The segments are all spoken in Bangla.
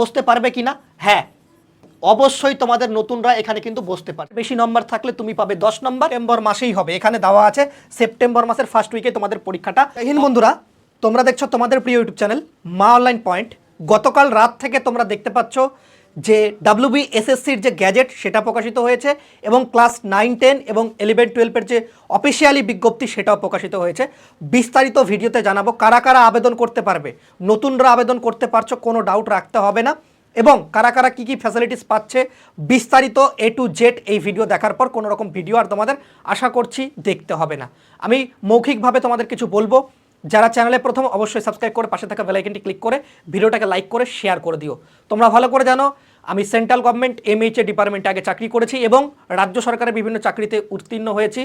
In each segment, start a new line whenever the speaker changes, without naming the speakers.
বসতে পারবে কি না হ্যাঁ অবশ্যই তোমাদের নতুনরা এখানে কিন্তু বসতে পারে বেশি নম্বর থাকলে তুমি পাবে দশ নম্বর সেপ্টেম্বর মাসেই হবে। এখানে দেওয়া আছে সেপ্টেম্বর মাসের ফার্স্ট উইকে তোমাদের পরীক্ষাটা। হিন বন্ধুরা, তোমরা দেখছ তোমাদের প্রিয় YouTube channel Maa online point গতকাল রাত থেকে তোমরা দেখতে পাচ্ছ যে ডাব্লিউবি এসএসসির যে গ্যাজেট, সেটা প্রকাশিত হয়েছে এবং ক্লাস নাইন, টেন এবং ইলেভেন টুয়েলভের যে অফিসিয়ালি বিজ্ঞপ্তি, সেটাও প্রকাশিত হয়েছে। বিস্তারিত ভিডিওতে জানাব কারা কারা আবেদন করতে পারবে। নতুনরা আবেদন করতে পারছ, কোনো ডাউট রাখতে হবে না। এবং কারা কারা কী কী ফ্যাসিলিটিস পাচ্ছে, বিস্তারিত এ টু জেড এই ভিডিও দেখার পর কোনো রকম ভিডিও আর তোমাদের আশা করছি দেখতে হবে না। আমি মৌখিকভাবে তোমাদের কিছু বলব। যারা চ্যানেলে প্রথম, অবশ্যই সাবস্ক্রাইব করে পাশে থাকা বেলাইকনটি ক্লিক করে ভিডিওটাকে লাইক করে শেয়ার করে দিও। তোমরা ভালো করে জানো, আমি সেন্ট্রাল গভর্নমেন্ট এমএইচএ ডিপার্টমেন্টে আগে চাকরি করেছি এবং রাজ্য সরকারের বিভিন্ন চাকরিতে উত্তীর্ণ হয়েছি।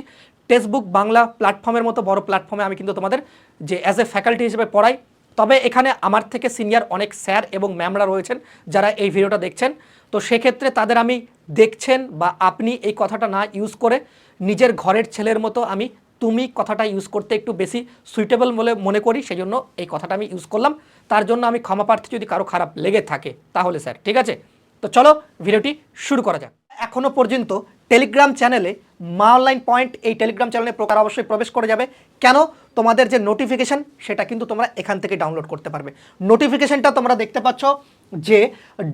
টেক্সটবুক বাংলা প্ল্যাটফর্মের মতো বড় প্ল্যাটফর্মে আমি কিন্তু তোমাদের যে অ্যাজ এ ফ্যাকাল্টি হিসেবে পড়াই। তবে এখানে আমার থেকে সিনিয়র অনেক স্যার এবং ম্যামরা রয়েছেন যারা এই ভিডিওটা দেখছেন। তো সেক্ষেত্রে তাদের আমি দেখছেন বা আপনি এই কথাটা না ইউজ করে নিজের ঘরের ছেলের মতো আমি তুমি কথাটা ইউজ করতে একটু বেশি সুইটেবল বলে মনে করি সেই জন্য এই কথাটা আমি ইউজ করলাম। তার জন্য আমি ক্ষমা প্রার্থী যদি কারও খারাপ লেগে থাকে, তাহলে স্যার ঠিক আছে? তো চলো, ভিডিওটি শুরু করা যাক। এখনও পর্যন্ত টেলিগ্রাম চ্যানেলে মা অনলাইন পয়েন্ট এই টেলিগ্রাম চ্যানেলে প্রকার অবশ্যই প্রবেশ করে যাবে। কেন? তোমাদের যে নোটিফিকেশন সেটা কিন্তু তোমরা এখান থেকে ডাউনলোড করতে পারবে। নোটিফিকেশনটা তোমরা দেখতে পাচ্ছ যে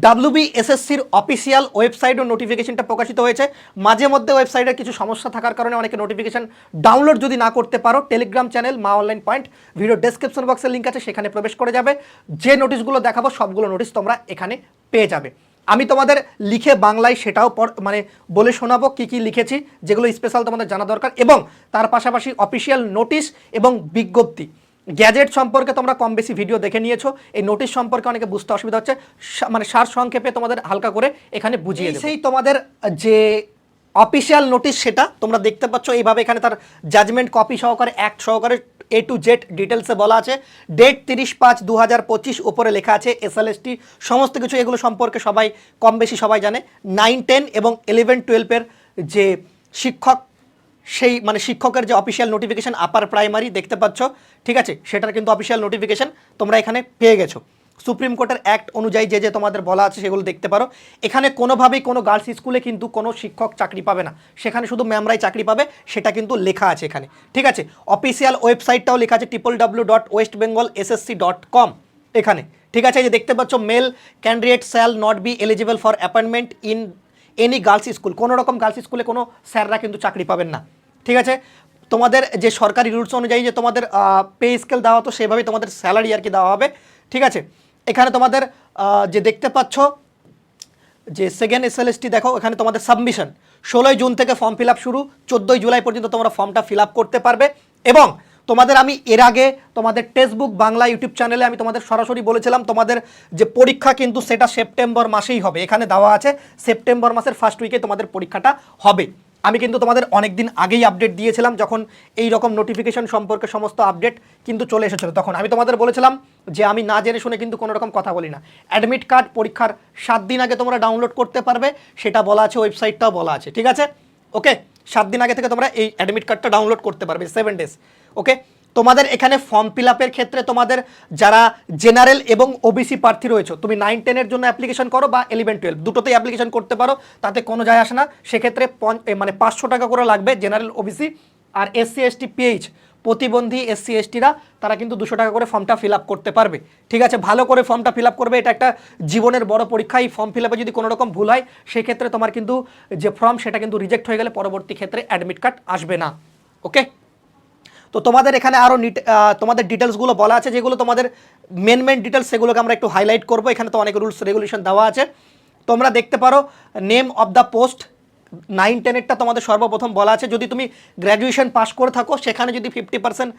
ডাব্লিউবি এসএসসির অফিসিয়াল ওয়েবসাইটও নোটিফিকেশনটা প্রকাশিত হয়েছে। মাঝে মধ্যে ওয়েবসাইটের কিছু সমস্যা থাকার কারণে অনেকে নোটিফিকেশন ডাউনলোড যদি না করতে পারো Telegram channel Maa online point video description বক্সের লিঙ্ক আছে, সেখানে প্রবেশ করে যাবে। যে নোটিশগুলো দেখাবো, সবগুলো নোটিশ তোমরা এখানে পেয়ে যাবে। আমি তোমাদের লিখে বাংলায় সেটাও মানে বলে শোনাবো কি কি লিখেছি, যেগুলো স্পেশাল তোমাদের জানা দরকার এবং তার পাশাপাশি অফিসিয়াল নোটিশ এবং বিজ্ঞপ্তি। গ্যাজেট সম্পর্কে তোমরা কম বেশি ভিডিও দেখে নিয়েছো। এই নোটিশ সম্পর্কে অনেকে বুঝতে অসুবিধা হচ্ছে। মানে সার সংক্ষেপে তোমাদের হালকা করে এখানে বুঝিয়ে সেই তোমাদের যে অফিসিয়াল নোটিশ সেটা তোমরা দেখতে পাচ্ছ। এইভাবে এখানে তার জাজমেন্ট কপি সহকারে অ্যাক্ট সহকারে এ টু জেড ডিটেলসে বলা আছে। ডেট তিরিশ পাঁচ দু হাজার পঁচিশ উপরে লেখা আছে এসএলএসটি সমস্ত কিছু এগুলো সম্পর্কে সবাই কম বেশি সবাই জানে। নাইন টেন এবং ইলেভেন টুয়েলভের যে শিক্ষক সেই মানে শিক্ষকের যে অফিসিয়াল নোটিফিকেশান আপার প্রাইমারি দেখতে পাচ্ছ, ঠিক আছে? সেটার কিন্তু অফিসিয়াল নোটিফিকেশন তোমরা এখানে পেয়ে গেছো। সুপ্রিম কোর্টের অ্যাক্ট অনুযায়ী যে যে তোমাদের বলা আছে সেগুলো দেখতে পারো। এখানে কোনোভাবেই কোনো গার্লস স্কুলে কিন্তু কোনো শিক্ষক চাকরি পাবে না। সেখানে শুধু ম্যামরাই চাকরি পাবে, সেটা কিন্তু লেখা আছে এখানে। ঠিক আছে? অফিসিয়াল ওয়েবসাইটটাও লেখা আছে triple W dot West Bengal SSC dot com এখানে। ঠিক আছে? যে দেখতে পাচ্ছ male candidate shall not be eligible for appointment in any girls school কোনো রকম গার্লস স্কুলে কোনো স্যাররা কিন্তু চাকরি পাবেন না। ঠিক আছে? তোমাদের যে সরকারি রুলস অনুযায়ী যে তোমাদের পে স্কেল দেওয়া হতো, সেভাবেই তোমাদের স্যালারি আর কি দেওয়া হবে। ঠিক আছে? এখানে তোমাদের যে দেখতে পাচ্ছ, যে সেকেন্ড এসএলএসটি দেখো, এখানে তোমাদের সাবমিশন ষোলোই জুন থেকে ফর্ম ফিল শুরু, চোদ্দোই জুলাই পর্যন্ত তোমরা ফর্মটা ফিল করতে পারবে এবং তোমাদের আমি এর আগে তোমাদের টেক্সটবুক বাংলা ইউটিউব চ্যানেলে আমি তোমাদের সরাসরি বলেছিলাম, তোমাদের যে পরীক্ষা কিন্তু সেটা সেপ্টেম্বর মাসেই হবে। এখানে দেওয়া আছে, সেপ্টেম্বর মাসের ফার্স্ট উইকে তোমাদের পরীক্ষাটা হবে। আমি কিন্তু তোমাদের অনেক দিন আগেই আপডেট দিয়েছিলাম, যখন এই রকম নোটিফিকেশন সম্পর্কে সমস্ত আপডেট কিন্তু চলে এসেছিল। তখন আমি তোমাদের বলেছিলাম যে আমি না জেনে শুনে কিন্তু কোনো রকম কথা বলি না। অ্যাডমিট কার্ড পরীক্ষার সাত দিন আগে তোমরা ডাউনলোড করতে পারবে, সেটা বলা আছে ওয়েবসাইটটাও বলা আছে, ঠিক আছে? ওকে সাত দিন আগে থেকে তোমরা এই অ্যাডমিট কার্ডটা ডাউনলোড করতে পারবে সেভেন ডেজ ওকে তোমাদের এখানে ফর্ম ফিল আপের ক্ষেত্রে তোমাদের যারা জেনারেল এবং ওবিসি প্রার্থী রয়েছে, তুমি নাইন টেনের জন্য অ্যাপ্লিকেশন করো বা ইলেভেন টুয়েলভ দুটোতেই অ্যাপ্লিকেশন করতে পারো, তাতে কোনো যায় আসে না। সেক্ষেত্রে মানে পাঁচশো টাকা করে লাগবে জেনারেল ওবিসি আর এসসি এসটি পিএইচ প্রতিবন্ধী এসসি এসটিরা তারা কিন্তু দুশো টাকা করে ফর্মটা ফিল করতে পারবে। ঠিক আছে? ভালো করে ফর্মটা ফিল করবে, এটা একটা জীবনের বড় পরীক্ষা। এই ফর্ম ফিল যদি কোনো রকম ভুল হয়, সেক্ষেত্রে তোমার কিন্তু যে ফর্ম সেটা কিন্তু রিজেক্ট হয়ে গেলে পরবর্তী ক্ষেত্রে অ্যাডমিট কার্ড আসবে না। ওকে তো তোমাদের এখানে আরও তোমাদের ডিটেলসগুলো বলা আছে, যেগুলো তোমাদের মেন মেন ডিটেলস সেগুলোকে আমরা একটু হাইলাইট করব। এখানে তো অনেক রুলস রেগুলেশন দেওয়া আছে। তোমরা দেখতে পারো name of the post nine টেনেরটা তোমাদের সর্বপ্রথম বলা আছে। যদি তুমি গ্র্যাজুয়েশন পাস করে থাকো, সেখানে যদি ফিফটি পার্সেন্ট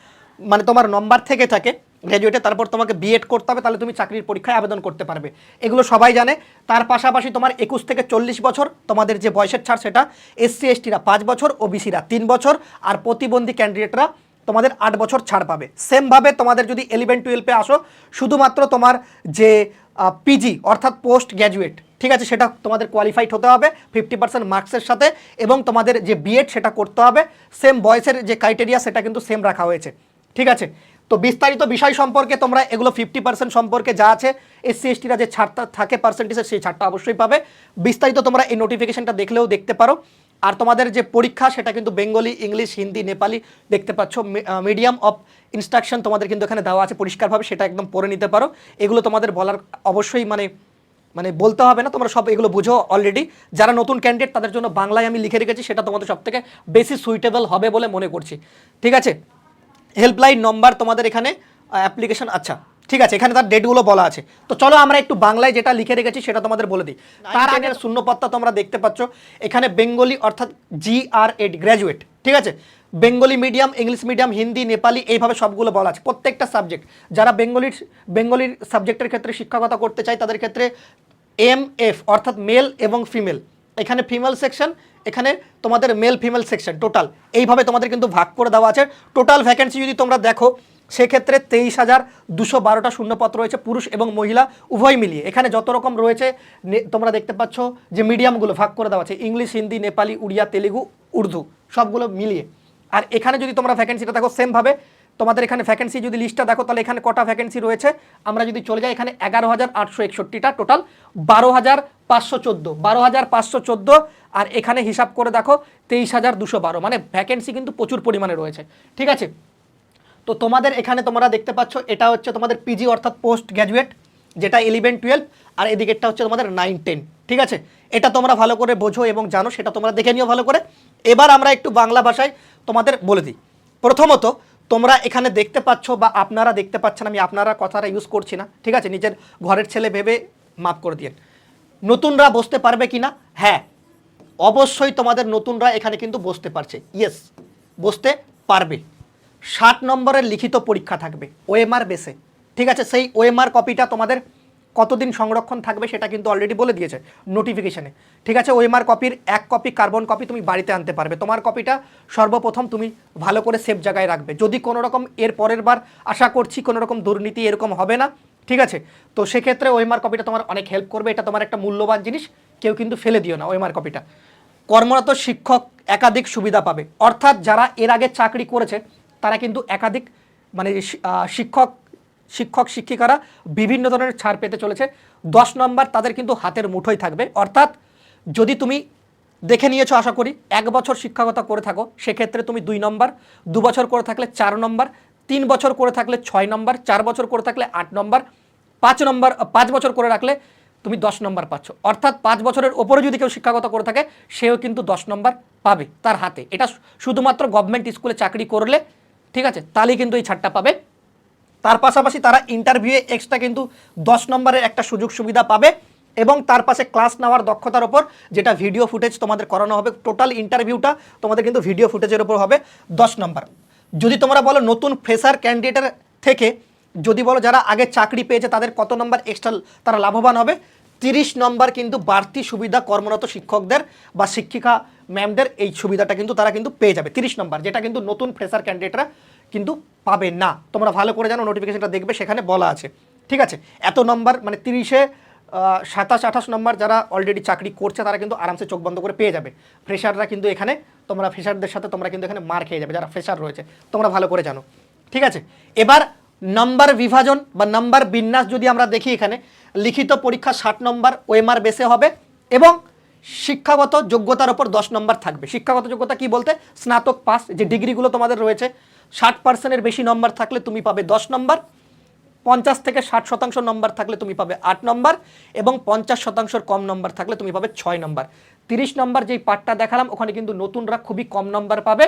মানে তোমার নম্বর থেকে থাকে গ্র্যাজুয়েটে তারপর তোমাকে বিএড করতে হবে, তাহলে তুমি চাকরির পরীক্ষায় আবেদন করতে পারবে। এগুলো সবাই জানে। তার পাশাপাশি তোমার একুশ থেকে চল্লিশ বছর, তোমাদের যে বয়সের ছাড়, সেটা এসসি এসটিরা পাঁচ বছর ওবিসিরা তিন বছর, আর প্রতিবন্ধী ক্যান্ডিডেটরা তোমাদের আট বছর ছাড় পাবে। সেমভাবে তোমাদের যদি ইলেভেন টুয়েলভে আসো, শুধুমাত্র তোমার যে পিজি অর্থাৎ পোস্ট গ্র্যাজুয়েট ঠিক আছে, সেটা তোমাদের কোয়ালিফাইড হতে হবে ফিফটি পার্সেন্ট মার্কসের সাথে এবং তোমাদের যে বিএড সেটা করতে হবে। সেম বয়সের যে ক্রাইটেরিয়া সেটা কিন্তু সেম রাখা হয়েছে। ঠিক আছে? তো বিস্তারিত বিষয় সম্পর্কে তোমরা এগুলো ফিফটি পার্সেন্ট সম্পর্কে যা আছে এসসি এসটিরা যে ছাড়টা থাকে পার্সেন্টেজের সেই ছাড়টা অবশ্যই পাবে। বিস্তারিত তোমরা এই নোটিফিকেশনটা দেখলেও দেখতে পারো। আর তোমাদের যে পরীক্ষা, সেটা কিন্তু বেঙ্গলি, ইংলিশ, হিন্দি, নেপালি দেখতে পাচ্ছ। মিডিয়াম অফ ইনস্ট্রাকশন তোমাদের কিন্তু এখানে দেওয়া আছে পরিষ্কারভাবে, সেটা একদম পড়ে নিতে পারো। এগুলো তোমাদের বলার অবশ্যই মানে মানে বলতে হবে না, তোমরা সব এগুলো বুঝো অলরেডি যারা নতুন ক্যান্ডিডেট তাদের জন্য বাংলায় আমি লিখে রেখেছি, সেটা তোমাদের সব থেকে বেশি সুইটেবল হবে বলে মনে করছি। ঠিক আছে? হেল্পলাইন নম্বর তোমাদের এখানে অ্যাপ্লিকেশন আচ্ছা ঠিক আছে এখানে তার ডেটগুলো বলা আছে। তো চলো আমরা একটু বাংলায় যেটা লিখে রেখেছি সেটা তোমাদের বলে দিই। তার আগের শূন্যপত্তা তোমরা দেখতে পাচ্ছ। এখানে বেঙ্গলি অর্থাৎ জি আর এড গ্র্যাজুয়েট ঠিক আছে? Bengali medium English medium Hindi Nepali এইভাবে সবগুলো বলা আছে। প্রত্যেকটা সাবজেক্ট যারা বেঙ্গলির বেঙ্গলির সাবজেক্টের ক্ষেত্রে শিক্ষকতা করতে চায় তাদের ক্ষেত্রে এম এফ অর্থাৎ মেল এবং ফিমেল এখানে ফিমেল সেকশন এখানে তোমাদের মেল ফিমেল সেকশন টোটাল এইভাবে তোমাদের কিন্তু ভাগ করে দেওয়া আছে। টোটাল ভ্যাকেন্সি যদি তোমরা দেখো, সেক্ষেত্রে তেইশ হাজার দুশো বারোটা শূন্যপত্র রয়েছে, পুরুষ এবং মহিলা, উভয় মিলিয়ে। এখানে যত রকম রয়েছে তোমরা দেখতে পাচ্ছ যে মিডিয়ামগুলো ভাগ করে দেওয়া আছে। ইংলিশ হিন্দি নেপালি উড়িয়া তেলেগু উর্দু সবগুলো মিলিয়ে। আর এখানে যদি তোমরা ভ্যাকেন্সিটা দেখো সেমভাবে তোমাদের এখানে ভ্যাকেন্সি যদি লিস্টটা দেখো, তাহলে এখানে কটা ভ্যাকেন্সি রয়েছে? আমরা যদি চলে যাই, এখানে এগারো হাজার আটশো একষট্টিটা টোটাল বারো হাজার পাঁচশো চোদ্দ, বারো হাজার পাঁচশো চোদ্দ, আর এখানে হিসাব করে দেখো, তেইশ হাজার দুশো বারো মানে ভ্যাকেন্সি কিন্তু প্রচুর পরিমাণে রয়েছে, ঠিক আছে? তো তোমাদের এখানে তোমরা দেখতে পাচ্ছ, এটা হচ্ছে তোমাদের পিজি অর্থাৎ পোস্ট গ্র্যাজুয়েট যেটা ইলেভেন টুয়েলভ আর এদিকেরটা হচ্ছে তোমাদের নাইন টেন ঠিক আছে? এটা তোমরা ভালো করে বোঝো এবং জানো, সেটা তোমরা দেখে নিও ভালো করে। এবার আমরা একটু বাংলা ভাষায় তোমাদের বলে দিই। প্রথমত তোমরা এখানে দেখতে পাচ্ছ বা আপনারা দেখতে পাচ্ছেন, আমি আপনারা কথাটা ইউজ করছি না, ঠিক আছে? নিজের ঘরের ছেলে ভেবে মাফ করে দিয়ে নতুনরা বসতে পারবে কি না? হ্যাঁ অবশ্যই তোমাদের নতুনরা এখানে কিন্তু বসতে পারছে। ইয়েস বসতে পারবে। ষাট নম্বরের লিখিত পরীক্ষা থাকবে ওএমআর বেসে ঠিক আছে? সেই ওএমআর কপিটা তোমাদের কতদিন সংরক্ষণ থাকবে সেটা কিন্তু অলরেডি বলে দিয়েছে নোটিফিকেশনে ঠিক আছে, ওএমআর কপির এক কপি কার্বন কপি তুমি বাড়িতে আনতে পারবে। তোমার কপিটা সর্বপ্রথম তুমি ভালো করে সেফ জায়গায় রাখবে। যদি কোনো রকম এর পরের বার আশা করছি কোনো রকম দুর্নীতি এরকম হবে না, ঠিক আছে? তো সেক্ষেত্রে ওএমআর কপিটা তোমার অনেক হেল্প করবে। এটা তোমার একটা মূল্যবান জিনিস, কেউ কিন্তু ফেলে দিও না ওএমআর কপিটা কর্মরত শিক্ষক একাধিক সুবিধা পাবে। অর্থাৎ যারা এর আগে চাকরি করেছে, তারা কিন্তু একাধিক মানে শিক্ষক শিক্ষক, শিক্ষিকারা বিভিন্ন ধরনের ছাড় পেতে চলেছে। দশ নম্বর, তাদের কিন্তু হাতের মুঠোয় থাকবে। অর্থাৎ যদি তুমি দেখে নিয়েছো, আশা করি, এক বছর শিক্ষকতা করে থাকো, সেক্ষেত্রে তুমি দুই নম্বর, দু বছর করে থাকলে চার নম্বর, তিন বছর করে থাকলে ছয় নম্বর, চার বছর করে থাকলে আট নম্বর, পাঁচ নম্বর পাঁচ বছর করে রাখলে তুমি দশ নম্বর পাচ্ছ। অর্থাৎ পাঁচ বছরের ওপরে যদি কেউ শিক্ষাগত করে থাকে, সেও কিন্তু দশ নম্বর পাবে তার হাতে। এটা শুধুমাত্র গভর্নমেন্ট স্কুলে চাকরি করলে, ঠিক আছে, তাহলেই কিন্তু এই ছাড়টা পাবে। তার পাশাপাশি তারা ইন্টারভিউয়ে এক্সট্রা কিন্তু দশ নম্বরের একটা সুযোগ সুবিধা পাবে এবং তার পাশে ক্লাস নেওয়ার দক্ষতার ওপর যেটা ভিডিও ফুটেজ তোমাদের করানো হবে টোটাল ইন্টারভিউটা তোমাদের কিন্তু ভিডিও ফুটেজের ওপর হবে দশ নম্বর। যদি তোমরা বলো নতুন ফ্রেশার ক্যান্ডিডেটের থেকে, যদি বলো যারা আগে চাকরি পেয়েছে তাদের কত নম্বর এক্সট্রা তারা লাভবান হবে? তিরিশ নম্বর কিন্তু বাড়তি সুবিধা কর্মরত শিক্ষকদের বা শিক্ষিকা ম্যামদের এই সুবিধাটা কিন্তু তারা কিন্তু পেয়ে যাবে। তিরিশ নম্বর, যেটা কিন্তু নতুন ফ্রেশার ক্যান্ডিডেটরা কিন্তু পাবে না। তোমরা ভালো করে জানো নোটিফিকেশনটা দেখবে, সেখানে বলা আছে। ঠিক আছে? এত নম্বর মানে তিরিশে সাতাশ, আঠাশ নম্বর যারা অলরেডি চাকরি করছে, তারা কিন্তু আরামসে চোখ বন্ধ করে পেয়ে যাবে। ফ্রেশাররা কিন্তু এখানে, তোমরা ফ্রেশারদের সাথে তোমরা কিন্তু এখানে মার খেয়ে যাবে, যারা ফ্রেশার রয়েছে। তোমরা ভালো করে জানো। ঠিক আছে? এবার নাম্বার বিভাজন বা নাম্বার বিন্যাস যদি আমরা দেখি এখানে, লিখিত পরীক্ষা ষাট নম্বর ওএমআর বেসে হবে এবং শিক্ষাগত যোগ্যতার ওপর দশ নম্বর থাকবে। শিক্ষাগত যোগ্যতা কি বলতে? স্নাতক পাস যে ডিগ্রিগুলো তোমাদের রয়েছে ষাট পার্সেন্টের বেশি নম্বর থাকলে তুমি পাবে দশ নম্বর পঞ্চাশ থেকে ষাট শতাংশ নম্বর থাকলে তুমি পাবে আট নম্বর এবং পঞ্চাশ শতাংশের কম নম্বর থাকলে তুমি পাবে ছয় নম্বর তিরিশ নম্বর যেই পার্টটা দেখালাম, ওখানে কিন্তু নতুনরা খুবই কম নম্বর পাবে।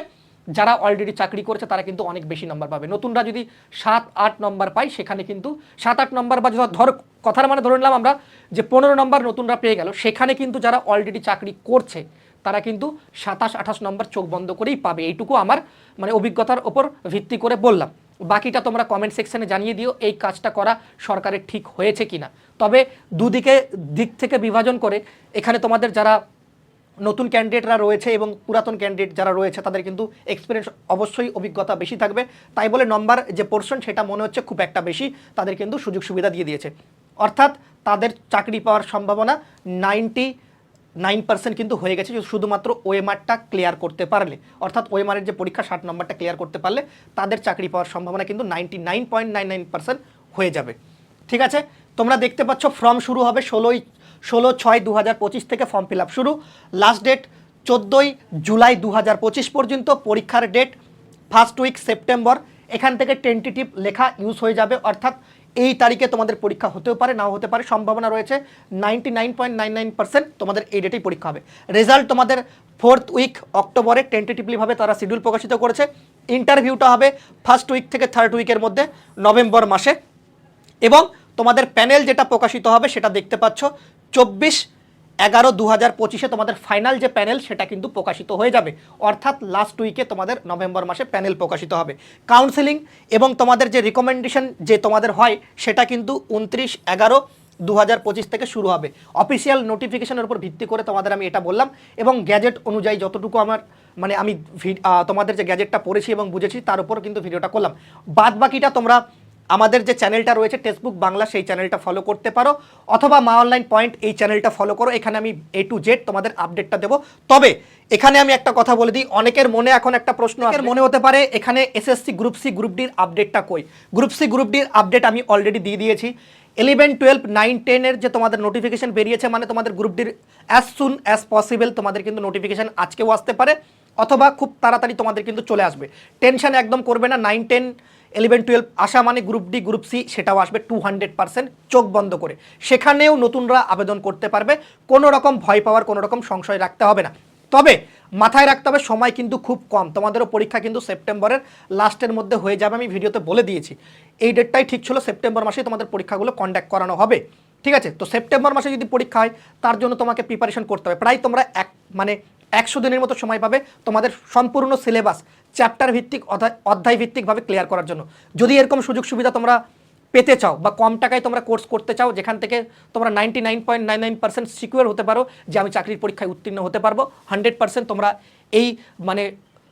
যারা অলরেডি চাকরি করেছে, তারা কিন্তু অনেক বেশি নম্বর পাবে। নতুনরা যদি সাত, আট নম্বর পায়, সেখানে কিন্তু সাত, আট নম্বর বা ধর কথার মানে ধরে নিলাম আমরা যে পনেরো নম্বর নতুনরা পেয়ে গেল, সেখানে কিন্তু যারা অলরেডি চাকরি করছে তারা কিন্তু সাতাশ, আঠাশ নম্বর চোখ বন্ধ করেই পাবে। এইটুকু আমার মানে অভিজ্ঞতার ওপর ভিত্তি করে বললাম। বাকিটা তোমরা কমেন্ট সেকশনে জানিয়ে দিও, এই কাজটা করা সরকারের ঠিক হয়েছে কিনা। তবে দুদিকে দিক থেকে বিভাজন করে, এখানে তোমাদের যারা নতুন ক্যান্ডিডেটরা রয়েছে এবং পুরাতন ক্যান্ডিডেট যারা রয়েছে, তাদের কিন্তু এক্সপিরিয়েন্স অবশ্যই অভিজ্ঞতা বেশি থাকবে। তাই বলে নম্বর যে পোর্শন সেটা মনে হচ্ছে খুব একটা বেশি, তাদের কিন্তু সুযোগ সুবিধা দিয়ে দিয়েছে। অর্থাৎ তাদের চাকরি পাওয়ার সম্ভাবনা নাইনটি নাইন পার্সেন্ট কিন্তু হয়ে গেছে শুধুমাত্র ওএমআরটা ক্লিয়ার করতে পারলে। অর্থাৎ ওএমআরের যে পরীক্ষা ষাট নম্বরটা ক্লিয়ার করতে পারলে তাদের চাকরি পাওয়ার সম্ভাবনা কিন্তু ninety nine point nine nine percent হয়ে যাবে। ঠিক আছে? তোমরা দেখতে পাচ্ছ ফর্ম শুরু হবে ষোলোই, ষোলো ছয় দু হাজার পঁচিশ থেকে ফর্ম ফিল আপ শুরু। লাস্ট ডেট চোদ্দোই জুলাই দু হাজার পঁচিশ পর্যন্ত পরীক্ষার ডেট ফার্স্ট উইক সেপ্টেম্বর এখান থেকে টেন্টেটিভ লেখা ইউজ হয়ে যাবে। অর্থাৎ এই তারিখে তোমাদের পরীক্ষা হতেও পারে, নাও হতে পারে। সম্ভাবনা রয়েছে নাইনটি তোমাদের এই ডেটেই পরীক্ষা হবে। রেজাল্ট তোমাদের ফোর্থ উইক অক্টোবরে টেন্টেটিভলিভাবে তারা শিডিউল প্রকাশিত করেছে। ইন্টারভিউটা হবে ফার্স্ট উইক থেকে থার্ড উইকের মধ্যে, নভেম্বর মাসে। এবং তোমাদের প্যানেল যেটা প্রকাশিত হবে সেটা দেখতে পাচ্ছ, চব্বিশ এগারো দু হাজার পঁচিশে তোমাদের ফাইনাল যে প্যানেল সেটা কিন্তু প্রকাশিত হয়ে যাবে। অর্থাৎ লাস্ট উইকে তোমাদের নভেম্বর মাসে প্যানেল প্রকাশিত হবে। কাউন্সেলিং এবং তোমাদের যে রিকমেন্ডেশন যে তোমাদের হয়, সেটা কিন্তু উনত্রিশ এগারো দু হাজার পঁচিশ থেকে শুরু হবে। অফিসিয়াল নোটিফিকেশনের উপর ভিত্তি করে তোমাদের আমি এটা বললাম এবং গ্যাজেট অনুযায়ী যতটুকু আমার মানে আমি তোমাদের যে গ্যাজেটটা পড়েছি এবং বুঝেছি, তার উপর কিন্তু ভিডিওটা করলাম। বাদ বাকিটা তোমরা আমাদের যে চ্যানেলটা রয়েছে টেক্সটবুক বাংলা সেই চ্যানেলটা ফলো করতে পারো। অথবা মা অনলাইন পয়েন্ট এই চ্যানেলটা ফলো করো এখানে আমি এ টু জেড তোমাদের আপডেটটা দেবো। তবে এখানে আমি একটা কথা বলে দিই অনেকের মনে এখন একটা প্রশ্ন অনেকের মনে হতে পারে এখানে এসএসসি গ্রুপ সি গ্রুপ ডির আপডেটটা কই? গ্রুপ সি গ্রুপ ডির আপডেট আমি অলরেডি দিয়ে দিয়েছি। ইলেভেন টুয়েলভ নাইন টেনের যে তোমাদের নোটিফিকেশন বেরিয়েছে মানে তোমাদের গ্রুপ ডির অ্যাজ সুন অ্যাজ পসিবল তোমাদের কিন্তু নোটিফিকেশন আজকেও আসতে পারে অথবা খুব তাড়াতাড়ি তোমাদের কিন্তু চলে আসবে। টেনশন একদম করবে না নাইন টেন ইলেভেন টুয়েলভ আসা মানে গ্রুপ ডি গ্রুপ সি সেটাও আসবে টু হান্ড্রেড পার্সেন্ট চোখ বন্ধ করে। সেখানেও নতুনরা আবেদন করতে পারবে, কোনো রকম ভয় পাওয়ার, কোনো রকম সংশয় রাখতে হবে না। তবে মাথায় রাখতে হবে, সময় কিন্তু খুব কম। তোমাদেরও পরীক্ষা কিন্তু সেপ্টেম্বরের লাস্টের মধ্যে হয়ে যাবে, আমি ভিডিওতে বলে দিয়েছি। এই ডেটটাই ঠিক ছিল, সেপ্টেম্বর মাসেই তোমাদের পরীক্ষাগুলো কন্ডাক্ট করানো হবে। ঠিক আছে? তো সেপ্টেম্বর মাসে যদি পরীক্ষা হয়, তার জন্য তোমাকে প্রিপারেশন করতে হবে। প্রায় তোমরা এক মানে একশো দিনের মতো সময় পাবে তোমাদের সম্পূর্ণ সিলেবাস চ্যাপ্টার ভিত্তিক অধ্যায় ভিত্তিকভাবে ক্লিয়ার করার জন্য। যদি এরকম সুযোগ সুবিধা তোমরা পেতে চাও বা কম টাকায় তোমরা কোর্স করতে চাও, যেখান থেকে তোমরা ninety nine point nine nine percent secure হতে পারো যে আমি চাকরির পরীক্ষায় উত্তীর্ণ হতে পারব হান্ড্রেড পার্সেন্ট তোমরা এই মানে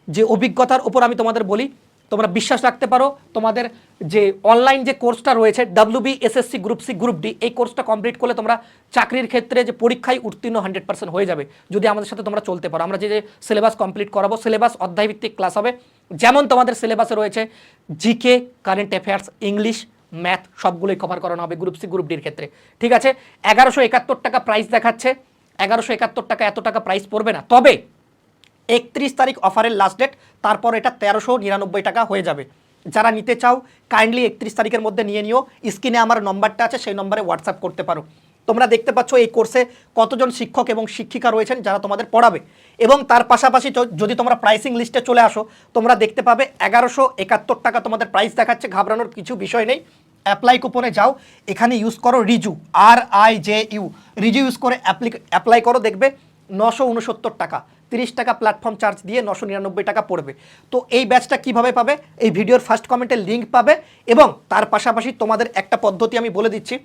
যে অভিজ্ঞতার ওপর আমি তোমাদের বলি তোমরা বিশ্বাস রাখতে পারো, তোমাদের যে অনলাইন যে কোর্সটা রয়েছে WB SSC group C group D এই কোর্সটা কমপ্লিট করলে তোমরা চাকরির ক্ষেত্রে যে পরীক্ষায় উত্তীর্ণ হান্ড্রেড পার্সেন্ট হয়ে যাবে। যদি আমাদের সাথে তোমরা চলতে পারো, আমরা যে যে সিলেবাস কমপ্লিট করাবো সিলেবাস অধ্যায়ভিত্তিক ক্লাস হবে। যেমন তোমাদের সিলেবাসে রয়েছে GK current affairs English math সবগুলোই কভার করানো হবে গ্রুপ সি গ্রুপ ডির ক্ষেত্রে। ঠিক আছে? এগারোশো একাত্তর টাকা প্রাইস দেখাচ্ছে। এগারোশো একাত্তর টাকা এত টাকা প্রাইস পড়বে না। তবে একত্রিশ তারিখ অফারের লাস্ট ডেট তারপর এটা তেরোশো নিরানব্বই টাকা হয়ে যাবে। যারা নিতে চাও কাইন্ডলি একত্রিশ তারিখের মধ্যে নিয়ে নিও। স্ক্রিনে আমার নম্বরটা আছে, সেই নম্বরে হোয়াটসঅ্যাপ করতে পারো। তোমরা দেখতে পাচ্ছ এই কোর্সে কতজন শিক্ষক এবং শিক্ষিকা রয়েছেন যারা তোমাদের পড়াবে। এবং তার পাশাপাশি যদি তোমরা প্রাইসিং লিস্টে চলে আসো, তোমরা দেখতে পাবে এগারোশো একাত্তর টাকা তোমাদের প্রাইস দেখাচ্ছে, ঘাবড়ানোর কিছু বিষয় নেই। অ্যাপ্লাই কুপনে যাও, এখানে ইউজ করো Riju R I J U Riju use করে অ্যাপ্লাই করো, দেখবে নশো উনসত্তর টাকা। তিরিশ টাকা প্ল্যাটফর্ম চার্জ দিয়ে নশো নিরানব্বই টাকা পড়বে। তো এই ব্যাচটা কীভাবে পাবে? এই ভিডিওর ফার্স্ট কমেন্টে লিঙ্ক পাবে এবং তার পাশাপাশি তোমাদের একটা পদ্ধতি আমি বলে দিচ্ছি।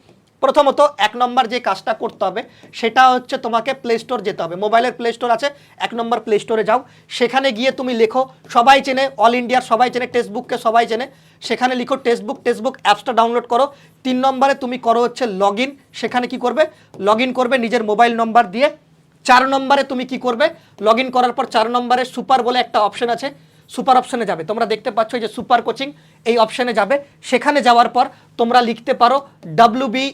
প্রথমত, এক নম্বর যে কাজটা করতে হবে, সেটা হচ্ছে তোমাকে প্লে স্টোর যেতে হবে। মোবাইলের প্লে স্টোর আছে, এক নম্বর প্লে স্টোরে যাও। সেখানে গিয়ে তুমি লেখো, সবাই চেনে অল ইন্ডিয়ার সবাই চেনে টেক্সটবুককে সবাই চেনে। সেখানে লিখো টেক্সটবুক টেক্সটবুক অ্যাপসটা ডাউনলোড করো। তিন নম্বরে তুমি করো হচ্ছে লগ সেখানে কি করবে? লগ করবে নিজের মোবাইল নম্বর দিয়ে। চার নম্বরে তুমি কি করবে? লগ করার পর চার নম্বরে সুপার বলে একটা অপশন আছে। সুপার অপশনে যাবে। তোমরা দেখতে পাচ্ছ যে সুপার কোচিং এই অপশনে যাবে। সেখানে যাওয়ার পর তোমরা লিখতে পারো ডাব্লিউ বি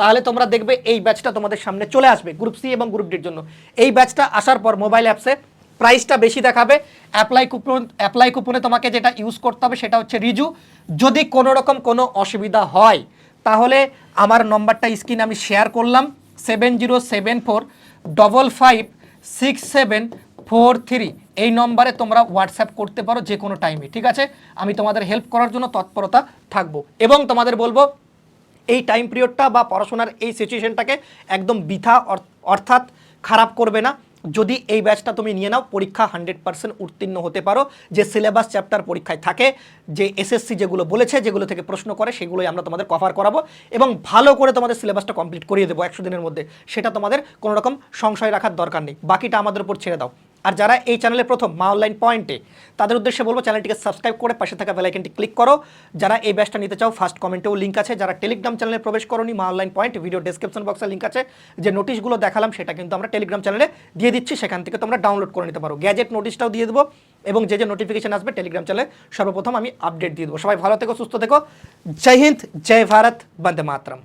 তাহলে তোমরা দেখবে এই ব্যাচটা তোমাদের সামনে চলে আসবে গ্রুপ সি এবং গ্রুপ ডির জন্য। এই ব্যাচটা আসার পর মোবাইল অ্যাপসে প্রাইসটা বেশি দেখাবে। অ্যাপ্লাই কুপন অ্যাপ্লাই কুপনে তোমাকে যেটা ইউজ করতে হবে সেটা হচ্ছে রিজু। যদি কোনো রকম কোনো অসুবিধা হয়, তাহলে আমার নম্বরটা স্ক্রিনে আমি শেয়ার করলাম। Seven zero seven four double five six seven four three এই নম্বরে তোমরা হোয়াটসঅ্যাপ করতে পারো যে কোনো টাইমে ঠিক আছে? আমি তোমাদের হেল্প করার জন্য তৎপরতা থাকব। এবং তোমাদের বলব, এই টাইম পিরিয়ডটা বা পড়াশোনার এই সিচুয়েশনটাকে একদম বৃথা অর- অর্থাৎ খারাপ করবে না। যদি এই ব্যাচটা তুমি নিয়ে নাও, পরীক্ষা হান্ড্রেড পার্সেন্ট উত্তীর্ণ হতে পারো। যে সিলেবাস চ্যাপ্টার পরীক্ষায় থাকে, যে এসএসসি যেগুলো বলেছে, যেগুলো থেকে প্রশ্ন করে, সেগুলোই আমরা তোমাদের কভার করাবো এবং ভালো করে তোমাদের সিলেবাসটা কমপ্লিট করিয়ে দেবো একশো দিনের মধ্যে। সেটা তোমাদের কোনো রকম সংশয় রাখার দরকার নেই। বাকিটা আমাদের উপর ছেড়ে দাও। আর যারা এই চ্যানেলে প্রথম মা অনলাইন পয়েন্টে তাদের উদ্দেশ্যে বলব চ্যানেলটিকে সাবস্ক্রাইব করে পাশে থাকা বেলাইকনটি ক্লিক করো। যারা এই ব্যাচটা নিতে চাও ফার্স্ট কমেন্টেও লিঙ্ক আছে। যারা টেলিগ্রাম চ্যানেলে প্রবেশ করোনি, Maa online point video description বক্সে লিঙ্ক আছে। যে নোটিশগুলো দেখালাম, সেটা কিন্তু আমরা টেলিগ্রাম চ্যানেলে দিয়ে দিচ্ছি। সেখান থেকে তোমরা ডাউনলোড করে নিতে পারো। গ্যাজেট নোটিশটাও দিয়ে দেবো এবং যে যে নোটিফিকেশন আসবে টেলিগ্রাম চ্যানেলে সর্বপ্রথম আমি আপডেট দিয়ে দেবো। সবাই ভালো থেকো, সুস্থ থেকো। জয় হিন্দ, জয় ভারত, বন্দে মাতরম।